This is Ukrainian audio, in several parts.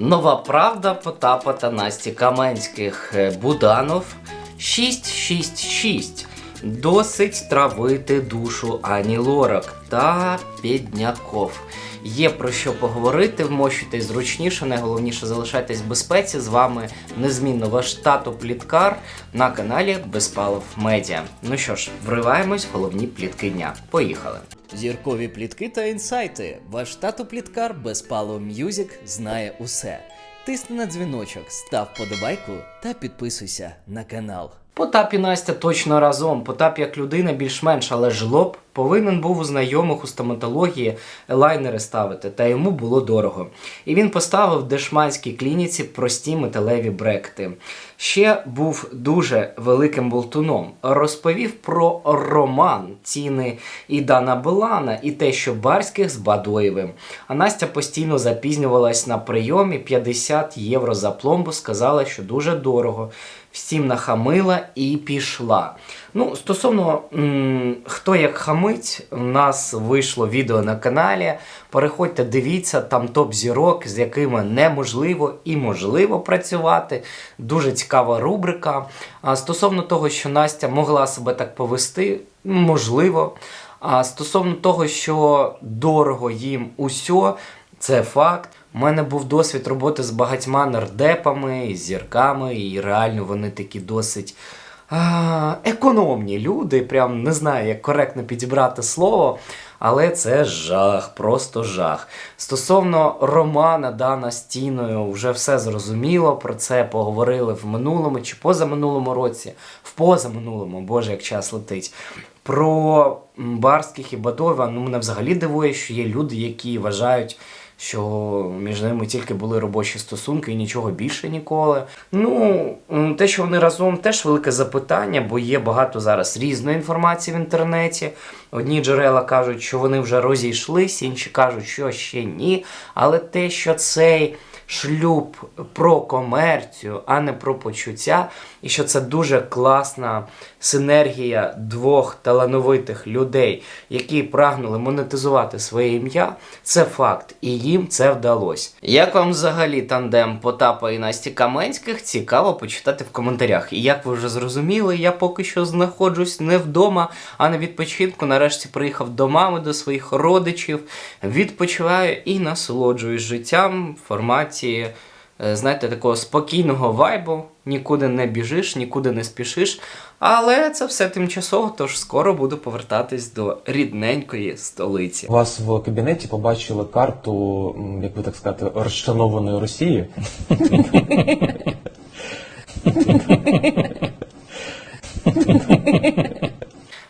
Нова правда Потапа та Насті Каменських. Е, Буданов 666. Досить травити душу Ані Лорак та Бідняков. Є про що поговорити, вмощуйтесь зручніше, найголовніше залишайтесь в безпеці. З вами незмінно ваш тато Пліткар на каналі Безпалов Медіа. Ну що ж, вриваємось в головні плітки дня. Поїхали. Зіркові плітки та інсайти. Ваш тато Пліткар Безпалов М'юзік знає усе. Тисни на дзвіночок, став подобайку та підписуйся на канал. Потап і Настя точно разом. Потап як людина більш-менш, але жлоб повинен був у знайомих у стоматології елайнери ставити, та йому було дорого. І він поставив в дешманській клініці прості металеві бректи. Ще був дуже великим болтуном. Розповів про роман ціни і Дана Белана, і те, що Барських з Бадоєвим. А Настя постійно запізнювалась на прийомі 50 євро за пломбу, сказала, що дуже дорого. Всім нахамила і пішла. Ну, стосовно м, хто як хамить, у нас вийшло відео на каналі. Переходьте, дивіться, там топ зірок, з якими неможливо і можливо працювати. Дуже цікава рубрика. А стосовно того, що Настя могла себе так повести, можливо. А стосовно того, що дорого їм усьо, це факт. У мене був досвід роботи з багатьма нардепами, зірками, і реально вони такі досить а, економні люди. Прям не знаю, як коректно підібрати слово, але це жах, просто жах. Стосовно романа Дана Стіною, вже все зрозуміло. Про це поговорили в минулому чи позаминулому році, в позаминулому, боже, як час летить. Про Барських і Бадова, ну мене взагалі дивує, що є люди, які вважають, що між ними тільки були робочі стосунки і нічого більше ніколи. Ну, те, що вони разом, теж велике запитання, бо є багато зараз різної інформації в інтернеті. Одні джерела кажуть, що вони вже розійшлись, інші кажуть, що ще ні. Але те, що цей шлюб про комерцію, а не про почуття, і що це дуже класна синергія двох талановитих людей, які прагнули монетизувати своє ім'я, це факт, і їм це вдалося. Як вам взагалі тандем Потапа і Насті Каменських? Цікаво почитати в коментарях. І як ви вже зрозуміли, я поки що знаходжусь не вдома, а на відпочинку. Нарешті приїхав до мами, до своїх родичів, відпочиваю і насолоджуюсь життям в форматі е, знаєте, такого спокійного вайбу, нікуди не біжиш, нікуди не спішиш. Але це все тимчасово, тож скоро буду повертатись до рідненької столиці. У вас в кабінеті побачили карту, як би так сказати, розшанованої Росії.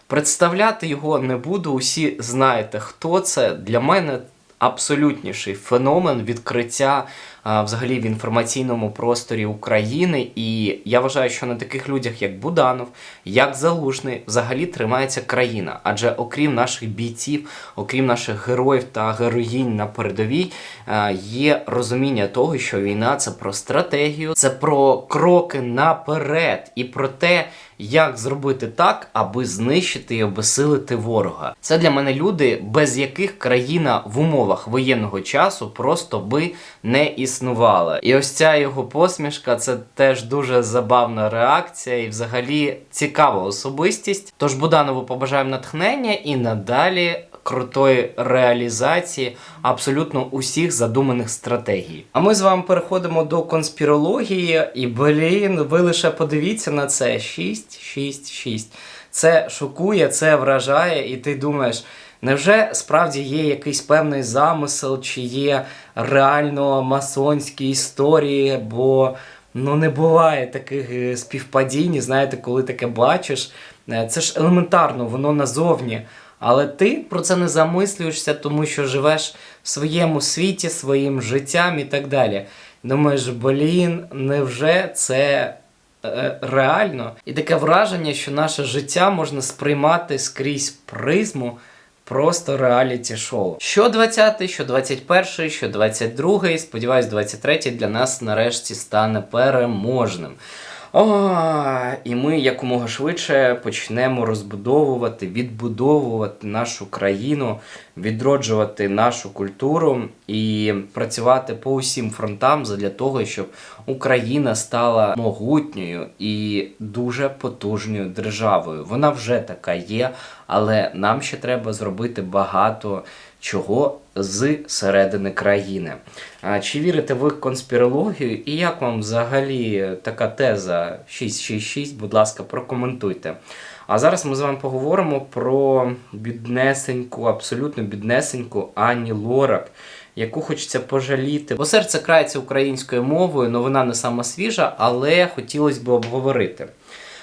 Представляти його не буду. Усі знаєте, хто це. Для мене абсолютніший феномен відкриття взагалі в інформаційному просторі України. І я вважаю, що на таких людях, як Буданов, як Залужний, взагалі тримається країна. Адже окрім наших бійців, окрім наших героїв та героїнь на передовій, є розуміння того, що війна це про стратегію, це про кроки наперед і про те, як зробити так, аби знищити і обесилити ворога. Це для мене люди, без яких країна в умовах воєнного часу просто би не існувала. І ось ця його посмішка це теж дуже забавна реакція і взагалі цікава особистість. Тож Буданову побажаємо натхнення і надалі. Крутої реалізації абсолютно усіх задуманих стратегій. А ми з вами переходимо до конспірології, і блін, ви лише подивіться на це: 6, 6, 6. Це шокує, це вражає, і ти думаєш, невже справді є якийсь певний замисел, чи є реально масонські історії? Бо ну не буває таких е, співпадінь, знаєте, коли таке бачиш. Е, Це ж елементарно, воно назовні. Але ти про це не замислюєшся, тому що живеш в своєму світі, своїм життям і так далі. Думаєш, блін, невже це е, реально? І таке враження, що наше життя можна сприймати скрізь призму просто реаліті шоу. Що 20, що 21, що 22, сподіваюсь, 23 для нас нарешті стане переможним. О, і ми якомога швидше почнемо розбудовувати, відбудовувати нашу країну, відроджувати нашу культуру і працювати по усім фронтам для того, щоб Україна стала могутньою і дуже потужною державою. Вона вже така є, але нам ще треба зробити багато чого з середини країни. Чи вірите ви в конспірологію? І як вам взагалі така теза 666? Будь ласка, прокоментуйте. А зараз ми з вами поговоримо про біднесеньку, абсолютно біднесеньку Ані Лорак, яку хочеться пожаліти. Бо серце крається українською мовою, новина не сама свіжа, але хотілося б обговорити.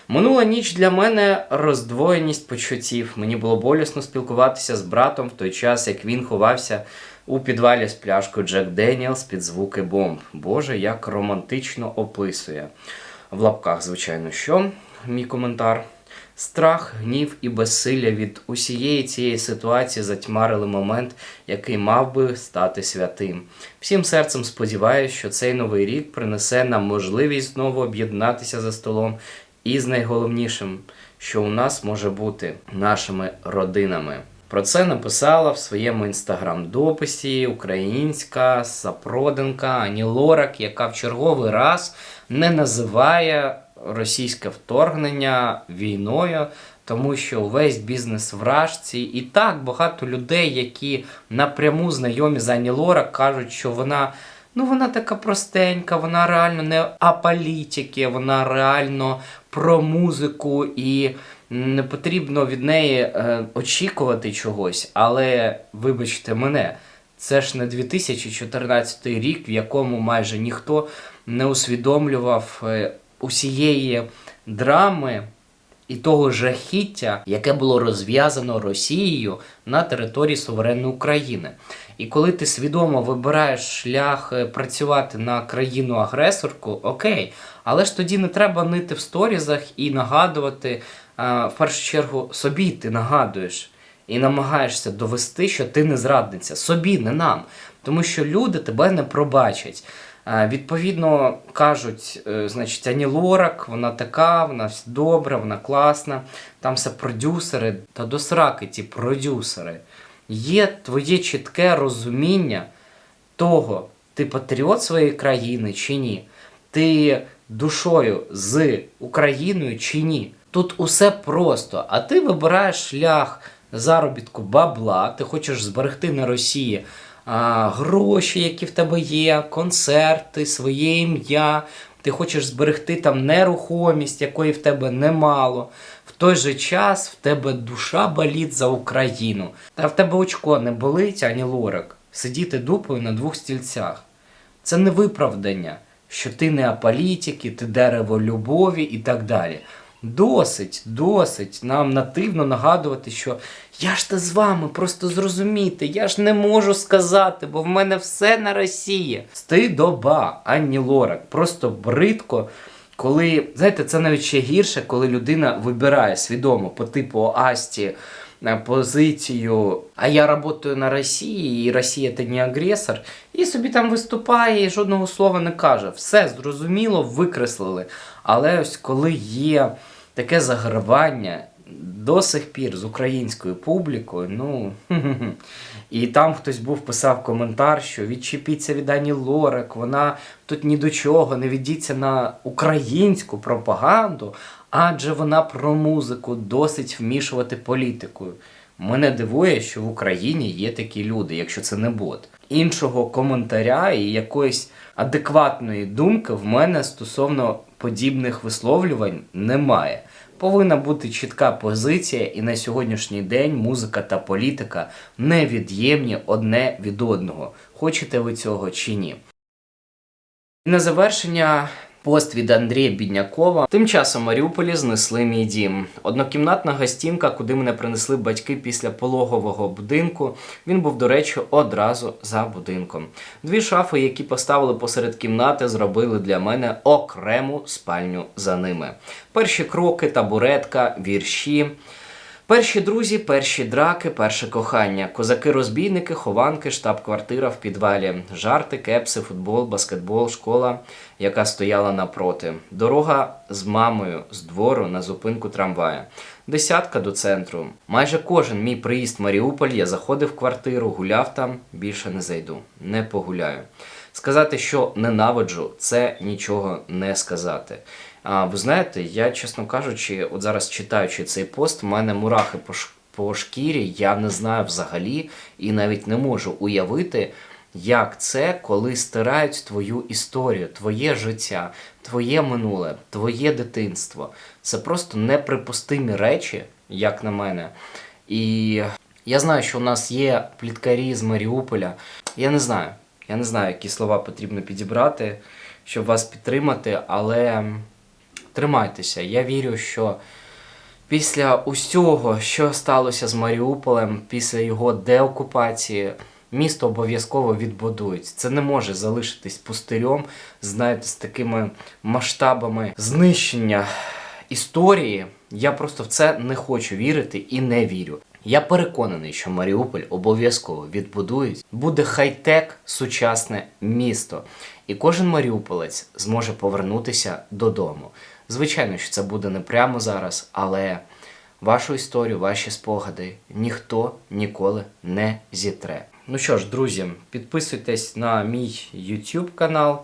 Минула ніч для мене роздвоєність почуттів. Мені було болісно спілкуватися з братом в той час, як він ховався у підвалі з пляшкою Джек Деніелс під звуки бомб. Боже, як романтично описує. В лапках, звичайно, що мій коментар. Страх, гнів і безсилля від усієї цієї ситуації затьмарили момент, який мав би стати святим. Всім серцем сподіваюся, що цей новий рік принесе нам можливість знову об'єднатися за столом і з найголовнішим, що у нас може бути нашими родинами. Про це написала в своєму інстаграм-дописі українська запроданка Ані Лорак, яка в черговий раз не називає російське вторгнення війною, тому що весь бізнес в рашці, і так багато людей, які напряму знайомі з Ані Лорак, кажуть, що вона. Ну, вона така простенька, вона реально не аполітики, вона реально про музику і не потрібно від неї е, очікувати чогось. Але вибачте мене, це ж не 2014 рік, в якому майже ніхто не усвідомлював е, усієї драми і того жахіття, яке було розв'язано Росією на території суверенної України. І коли ти свідомо вибираєш шлях е, працювати на країну-агресорку, окей, але ж тоді не треба нити в сторізах і нагадувати, в першу чергу, собі ти нагадуєш і намагаєшся довести, що ти не зрадниця. Собі, не нам. Тому що люди тебе не пробачать. А, Відповідно, кажуть, е, значить, Ані Лорак, вона така, вона добра, вона класна. Там все продюсери, та до сраки ті продюсери. Є твоє чітке розуміння того, ти патріот своєї країни чи ні, ти душою з Україною чи ні. Тут усе просто, а ти вибираєш шлях заробітку бабла, ти хочеш зберегти на Росії а, гроші, які в тебе є, концерти, своє ім'я. Ти хочеш зберегти там нерухомість, якої в тебе немало. В той же час в тебе душа болить за Україну. Та в тебе очко не болить, ані лорак. Сидіти дупою на двох стільцях. Це не виправдання, що ти не аполітики, ти дерево любові і так далі. Досить, досить нам нативно нагадувати, що я ж та з вами, просто зрозумійте, я ж не можу сказати, бо в мене все на Росії. Стидоба, Анні Лорак, просто бридко. Коли, знаєте, це навіть ще гірше, коли людина вибирає свідомо по типу Асті е, позицію, а я працюю на Росії, і Росія це не агресор, і собі там виступає і жодного слова не каже. Все зрозуміло, викреслили. Але ось коли є таке загравання до сих пір з українською публікою, ну і там хтось був писав коментар, що відчепіться від Ані Лорак, вона тут ні до чого, не віддіться на українську пропаганду, адже вона про музику досить вмішувати політикою. Мене дивує, що в Україні є такі люди, якщо це не бот. Іншого коментаря і якоїсь адекватної думки в мене стосовно подібних висловлювань немає. Повинна бути чітка позиція, і на сьогоднішній день музика та політика невід'ємні одне від одного. Хочете ви цього чи ні? І на завершення пост від Андрія Біднякова. Тим часом Маріуполі знесли мій дім. Однокімнатна гостінка, куди мене принесли батьки після пологового будинку. Він був, до речі, одразу за будинком. Дві шафи, які поставили посеред кімнати, зробили для мене окрему спальню за ними. Перші кроки, табуретка, вірші. Перші друзі, перші драки, перше кохання, козаки-розбійники, хованки, штаб-квартира в підвалі, жарти, кепси, футбол, баскетбол, школа, яка стояла напроти, дорога з мамою з двору на зупинку трамвая, десятка до центру. Майже кожен мій приїзд в Маріуполь я заходив в квартиру, гуляв там, більше не зайду, не погуляю. Сказати, що ненавиджу, це нічого не сказати. А ви знаєте, я, чесно кажучи, от зараз читаючи цей пост, в мене мурахи по, по шкірі, я не знаю взагалі і навіть не можу уявити, як це, коли стирають твою історію, твоє життя, твоє минуле, твоє дитинство. Це просто неприпустимі речі, як на мене. І я знаю, що у нас є пліткарі з Маріуполя. Я не знаю. Я не знаю, які слова потрібно підібрати, щоб вас підтримати, але тримайтеся. Я вірю, що після усього, що сталося з Маріуполем, після його деокупації, місто обов'язково відбудують. Це не може залишитись пустирем, знаєте, з такими масштабами знищення історії. Я просто в це не хочу вірити і не вірю. Я переконаний, що Маріуполь обов'язково відбудують. Буде хай-тек сучасне місто, і кожен маріуполець зможе повернутися додому. Звичайно, що це буде не прямо зараз, але вашу історію, ваші спогади ніхто ніколи не зітре. Ну що ж, друзі, підписуйтесь на мій YouTube канал,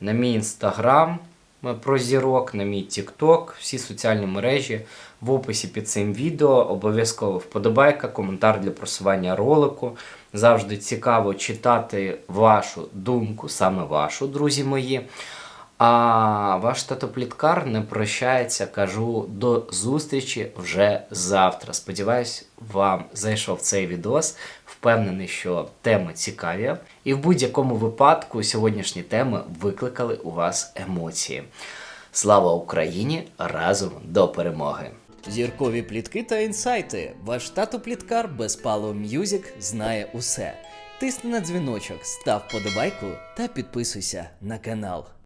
на мій Instagram е, про зірок, на мій TikTok, всі соціальні мережі в описі під цим відео. Обов'язково вподобайка, коментар для просування ролику. Завжди цікаво читати вашу думку, саме вашу, друзі мої. А ваш тато Пліткар не прощається. Кажу до зустрічі вже завтра. Сподіваюсь, вам зайшов цей відос. Впевнений, що теми цікаві. І в будь-якому випадку сьогоднішні теми викликали у вас емоції. Слава Україні! Разом до перемоги! Зіркові плітки та інсайти. Ваш тато Пліткар без Пало М'юзік знає усе. Тисни на дзвіночок, став подобайку та підписуйся на канал.